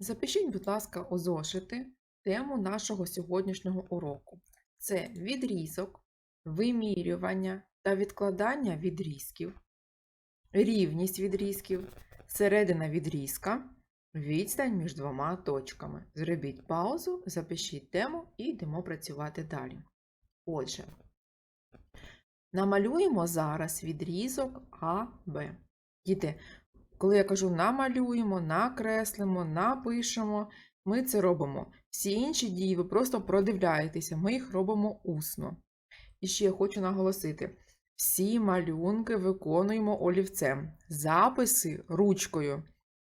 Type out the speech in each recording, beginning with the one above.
Запишіть, будь ласка, у зошити тему нашого сьогоднішнього уроку. Це відрізок, вимірювання та відкладання відрізків, рівність відрізків, середина відрізка, відстань між двома точками. Зробіть паузу, запишіть тему і йдемо працювати далі. Отже, намалюємо зараз відрізок АБ. Діти, коли я кажу намалюємо, накреслимо, напишемо, ми це робимо. Всі інші дії ви просто продивляєтеся, ми їх робимо усно. І ще я хочу наголосити: всі малюнки виконуємо олівцем, записи ручкою.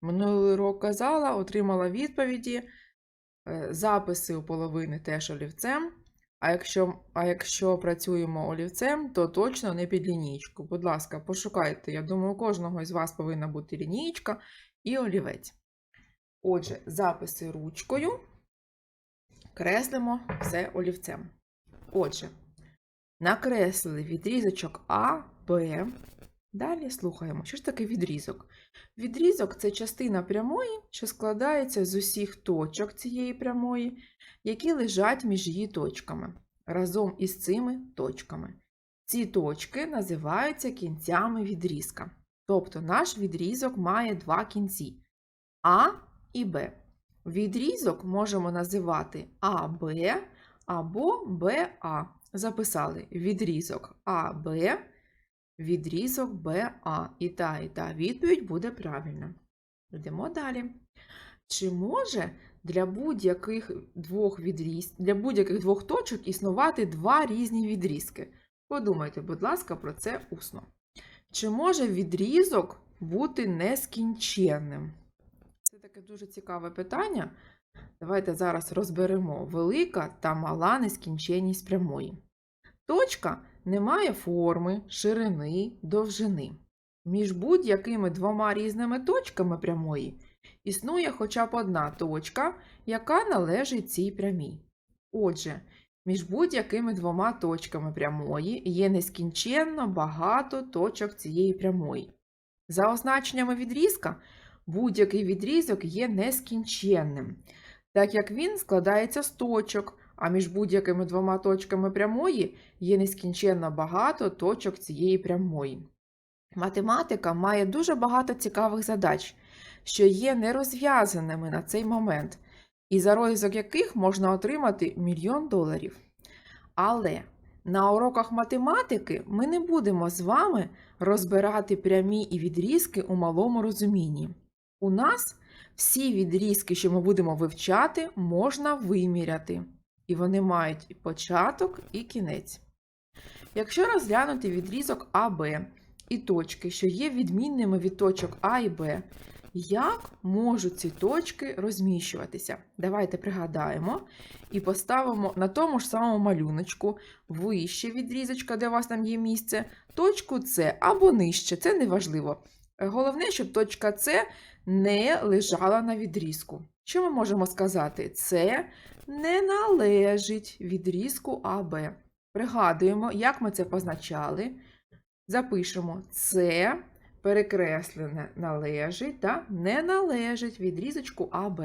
Минулий рок казала, отримала відповіді. Е, Записи у половини теж олівцем. А якщо, а якщо працюємо олівцем, то точно не під лінійку. Будь ласка, пошукайте. Я думаю, у кожного із вас повинна бути лінійка і олівець. Отже, записи ручкою, креслимо все олівцем. Отже, накреслили відрізочок А, Б. Далі слухаємо, що ж таке відрізок? Відрізок це частина прямої, що складається з усіх точок цієї прямої, які лежать між її точками, разом із цими точками. Ці точки називаються кінцями відрізка. Тобто наш відрізок має два кінці А і Б. Відрізок можемо називати АБ або БА. Записали відрізок АБ, відрізок БА. І та, і та відповідь буде правильна. Йдемо далі. Чи може для будь-яких двох відріз... для будь-яких двох точок існувати два різні відрізки? Подумайте, будь ласка, про це усно. Чи може відрізок бути нескінченним? Це таке дуже цікаве питання. Давайте зараз розберемо велика та мала нескінченність прямої. Точка не має форми, ширини, довжини. Між будь-якими двома різними точками прямої існує хоча б одна точка, яка належить цій прямій. Отже, між будь-якими двома точками прямої є нескінченно багато точок цієї прямої. За означеннями відрізка, будь-який відрізок є нескінченним, так як він складається з точок, а між будь-якими двома точками прямої є нескінченно багато точок цієї прямої. Математика має дуже багато цікавих задач, що є нерозв'язаними на цей момент, і за розв'язок яких можна отримати мільйон доларів. Але на уроках математики ми не будемо з вами розбирати прямі і відрізки у малому розумінні. У нас всі відрізки, що ми будемо вивчати, можна виміряти, і вони мають і початок і кінець. Якщо розглянути відрізок АБ і точки, що є відмінними від точок А і Б, як можуть ці точки розміщуватися? Давайте пригадаємо і поставимо на тому ж самому малюночку вище відрізочка, де у вас там є місце, точку С або нижче, це не важливо. Головне, щоб точка С не лежала на відрізку. Що ми можемо сказати? Це не належить відрізку АБ. Пригадуємо, як ми це позначали. Запишемо це перекреслене належить та не належить відрізочку АБ.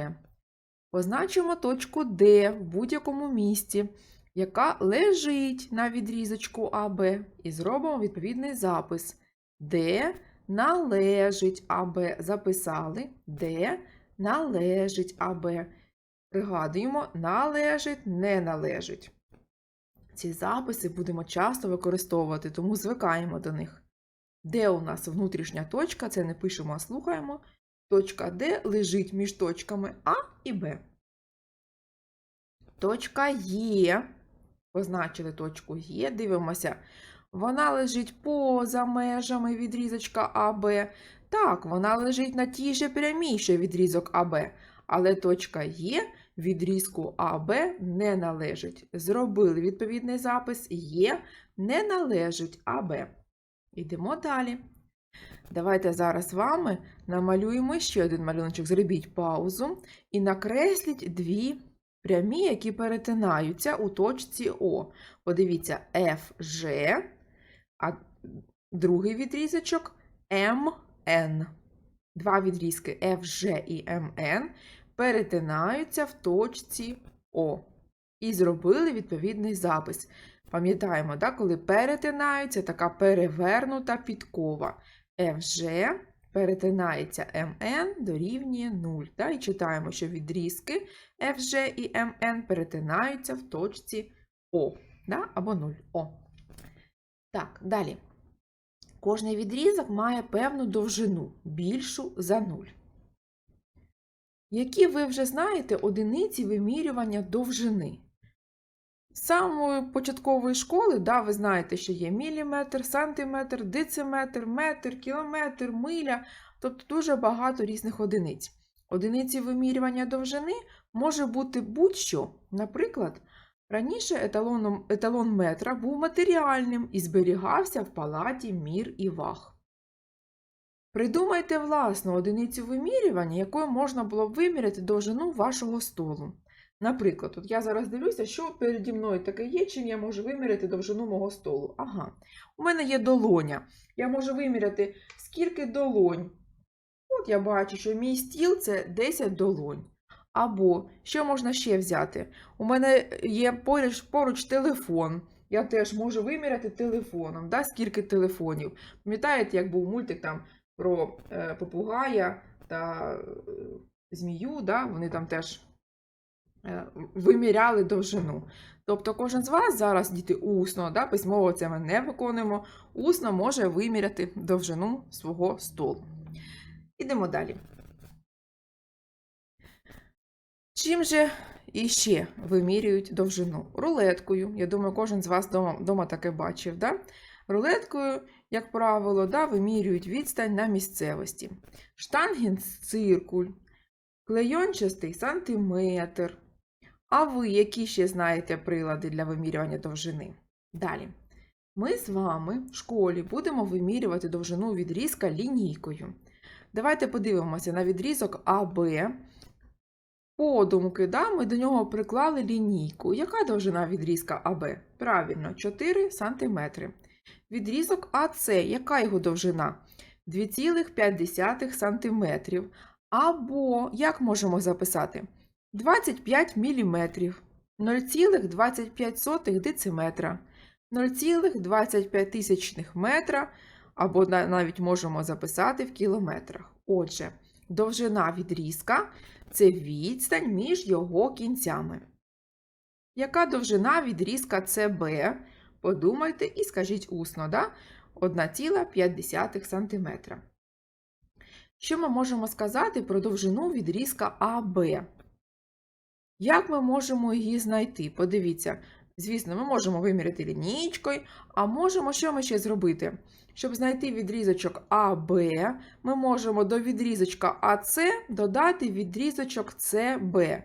Позначимо точку Д в будь-якому місці, яка лежить на відрізочку АБ, і зробимо відповідний запис. Де належить АБ. Записали, де належить АБ. Пригадуємо, належить, не належить. Ці записи будемо часто використовувати, тому звикаємо до них. Де у нас внутрішня точка, це не пишемо, а слухаємо. Точка Д лежить між точками А і Б. Точка Є. Позначили точку Є, дивимося. Вона лежить поза межами відрізочка АБ. Так, вона лежить на тій же прямій, що відрізок АБ. Але точка Є відрізку АБ не належить. Зробили відповідний запис Є не належить АБ. Йдемо далі. Давайте зараз з вами намалюємо ще один малюночок. Зробіть паузу і накресліть дві прямі, які перетинаються у точці О. Подивіться, FG, а другий відрізочок MN. Два відрізки FG і MN перетинаються в точці О. І зробили відповідний запис. Пам'ятаємо, да, коли перетинаються, така перевернута підкова. FG перетинається МН дорівнює 0. Да, і читаємо, що відрізки FG і МН перетинаються в точці О да, або 0 О. Так, далі. Кожний відрізок має певну довжину, більшу за 0. Які ви вже знаєте одиниці вимірювання довжини? З самої початкової школи, да, ви знаєте, що є міліметр, сантиметр, дециметр, метр, кілометр, миля, тобто дуже багато різних одиниць. Одиниці вимірювання довжини може бути будь-що. Наприклад, раніше еталоном, еталон метра був матеріальним і зберігався в палаті мір і ваг. Придумайте власну одиницю вимірювання, якою можна було б виміряти довжину вашого столу. Наприклад, от я зараз дивлюся, що переді мною таке є, чим я можу виміряти довжину мого столу. Ага, у мене є долоня. Я можу виміряти, скільки долонь. От я бачу, що мій стіл це 10 долонь. Або що можна ще взяти? У мене є поруч, поруч телефон. Я теж можу виміряти телефоном, да, скільки телефонів. Пам'ятаєте, як був мультик там про е, попугая та е, змію, да, вони там теж е, виміряли довжину. Тобто кожен з вас зараз, діти, усно, да, письмово це ми не виконуємо, усно може виміряти довжину свого столу. Ідемо далі. Чим же іще вимірюють довжину? Рулеткою. Я думаю, кожен з вас вдома, таке бачив. Да? Рулеткою, як правило, да, вимірюють відстань на місцевості. Штангенциркуль, клейончастий сантиметр. А ви які ще знаєте прилади для вимірювання довжини? Далі. Ми з вами в школі будемо вимірювати довжину відрізка лінійкою. Давайте подивимося на відрізок АБ. Подумки, да, ми до нього приклали лінійку. Яка довжина відрізка АБ? Правильно, 4 см. Відрізок АС, яка його довжина? 2,5 см. Або, як можемо записати? 25 мм, 0,25 дециметра, 0,25 метра, або навіть можемо записати в кілометрах. Отже, довжина відрізка це відстань між його кінцями. Яка довжина відрізка СБ? Подумайте і скажіть усно, да? 1,5 см. Що ми можемо сказати про довжину відрізка АБ? Як ми можемо її знайти? Подивіться, звісно, ми можемо виміряти лінійкою, а можемо що ми ще зробити? Щоб знайти відрізочок АБ, ми можемо до відрізочка АС додати відрізочок СБ.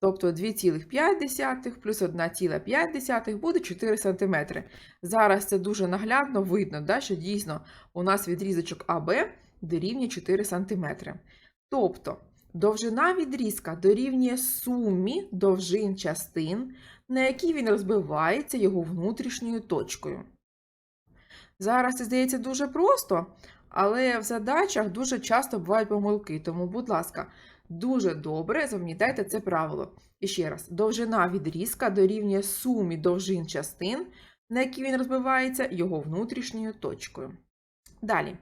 Тобто 2,5 плюс 1,5 буде 4 см. Зараз це дуже наглядно видно, да, що дійсно у нас відрізочок АБ дорівнює 4 см. Тобто довжина відрізка дорівнює сумі довжин частин, на які він розбивається його внутрішньою точкою. Зараз це здається дуже просто, але в задачах дуже часто бувають помилки, тому, будь ласка, дуже добре запам'ятайте це правило. І ще раз, довжина відрізка дорівнює сумі довжин частин, на які він розбивається його внутрішньою точкою. Далі.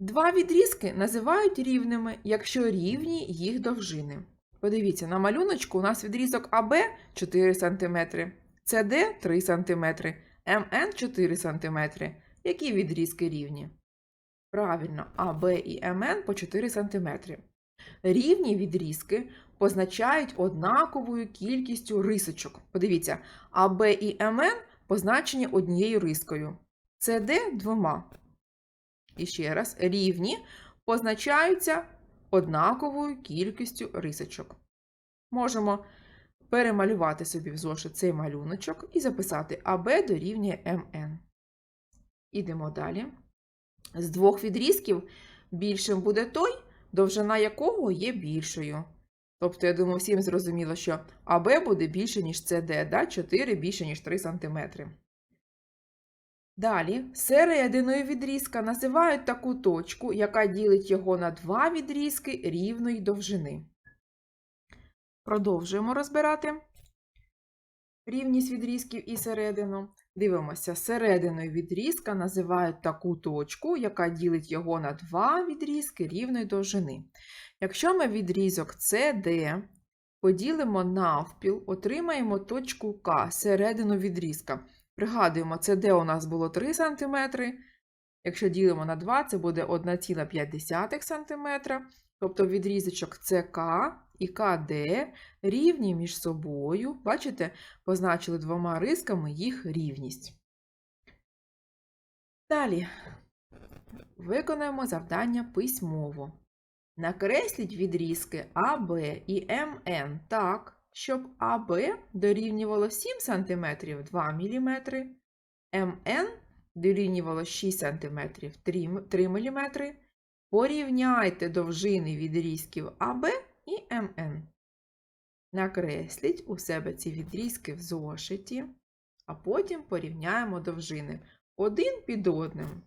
Два відрізки називають рівними, якщо рівні їх довжини. Подивіться, на малюночку у нас відрізок АБ 4 см, СД 3 см, МН 4 см. Які відрізки рівні? Правильно, АБ і МН по 4 см. Рівні відрізки позначають однаковою кількістю рисочок. Подивіться, АБ і МН позначені однією рискою. СД двома. І ще раз, рівні позначаються однаковою кількістю рисочок. Можемо перемалювати собі в зошит цей малюночок і записати АБ дорівнює МН. Ідемо далі. З двох відрізків більшим буде той, довжина якого є більшою. Тобто, я думаю, всім зрозуміло, що АБ буде більше, ніж СД, да? 4 більше, ніж 3 см. Далі, серединою відрізка називають таку точку, яка ділить його на два відрізки рівної довжини. Продовжуємо розбирати рівність відрізків і середину. Дивимося, серединою відрізка називають таку точку, яка ділить його на два відрізки рівної довжини. Якщо ми відрізок CD поділимо навпіл, отримаємо точку К, середину відрізка. Пригадуємо, CD у нас було 3 см. Якщо ділимо на 2, це буде 1,5 см. Тобто відрізочок ЦК і КД рівні між собою. Бачите, позначили двома рисками їх рівність. Далі виконуємо завдання письмово. Накресліть відрізки АБ і МН так, щоб АБ дорівнювало 7 см 2 мм, МН дорівнювало 6 см 3 мм. Порівняйте довжини відрізків АБ і МН. Накресліть у себе ці відрізки в зошиті, а потім порівняємо довжини один під одним.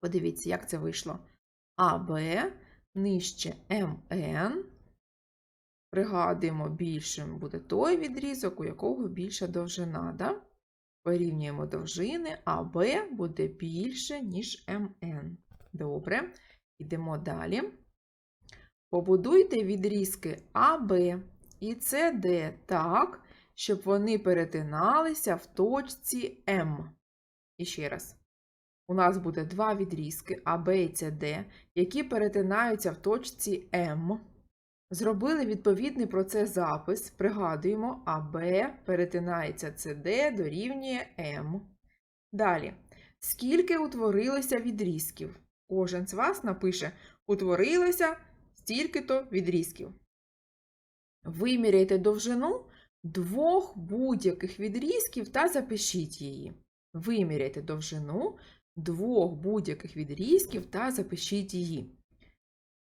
Подивіться, як це вийшло. АБ нижче МН. Пригадуємо, більшим буде той відрізок, у якого більша довжина. Да? Порівнюємо довжини, АБ буде більше, ніж МН. Добре, йдемо далі. Побудуйте відрізки АБ і СД так, щоб вони перетиналися в точці М. І ще раз. У нас буде два відрізки АБ і СД, які перетинаються в точці М. Зробили відповідний про це запис. Пригадуємо, АБ перетинається СД дорівнює М. Далі. Скільки утворилося відрізків? Кожен з вас напише утворилося стільки-то відрізків. Виміряйте довжину двох будь-яких відрізків та запишіть її. Виміряйте довжину двох будь-яких відрізків та запишіть її.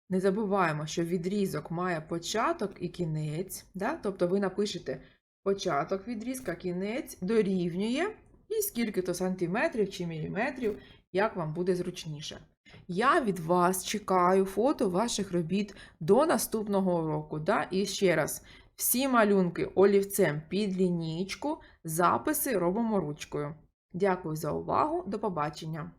Не забуваємо, що відрізок має початок і кінець. Да? Тобто ви напишете початок відрізка, кінець дорівнює і скільки-то сантиметрів чи міліметрів, як вам буде зручніше. Я від вас чекаю фото ваших робіт до наступного року. Да? І ще раз, всі малюнки олівцем під лінійку, записи робимо ручкою. Дякую за увагу, до побачення!